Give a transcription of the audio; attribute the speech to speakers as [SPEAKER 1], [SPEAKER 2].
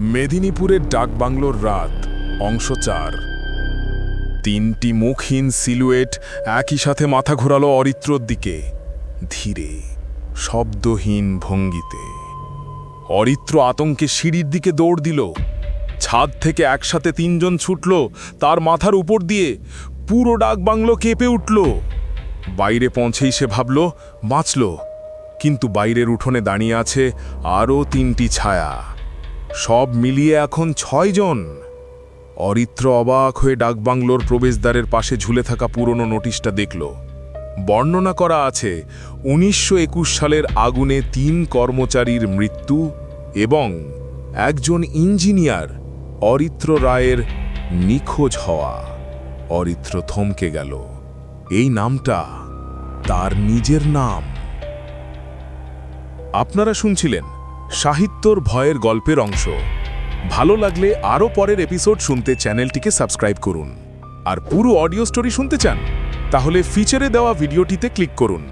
[SPEAKER 1] মেদিনীপুরের ডাকবাংলোর রাত, অংশ চার। তিনটি মুখহীন সিলুয়েট একই সাথে মাথা ঘোরালো অরিত্রর দিকে, ধীরে, শব্দহীন ভঙ্গিতে। অরিত্র আতঙ্কে সিঁড়ির দিকে দৌড় দিল। ছাদ থেকে একসাথে তিনজন ছুটল, তার মাথার উপর দিয়ে পুরো ডাকবাংলো কেঁপে উঠল। বাইরে পৌঁছেই সে ভাবল, বাঁচল। কিন্তু বাইরের উঠোনে দাঁড়িয়ে আছে আরও তিনটি ছায়া। সব মিলিয়ে এখন ছয়জন অরিত্র অবাক হয়ে ডাকবাংলোর প্রবেশদ্বারের পাশে ঝুলে থাকা পুরনো নোটিশটা দেখল। বর্ণনা করা আছে, উনিশশো একুশ সালের আগুনে তিন কর্মচারীর মৃত্যু এবং একজন ইঞ্জিনিয়ার অরিত্র রায়ের নিখোঁজ হওয়া। অরিত্র থমকে গেল। এই নামটা তার নিজের নাম। আপনারা শুনছিলেন সাহিত্যর ভয়ের গল্পের অংশ। ভালো লাগলে আরও পরের এপিসোড শুনতে চ্যানেলটিকে সাবস্ক্রাইব করুন। আর পুরো অডিও স্টোরি শুনতে চান? তাহলে ফিচারে দেওয়া ভিডিওটিতে ক্লিক করুন।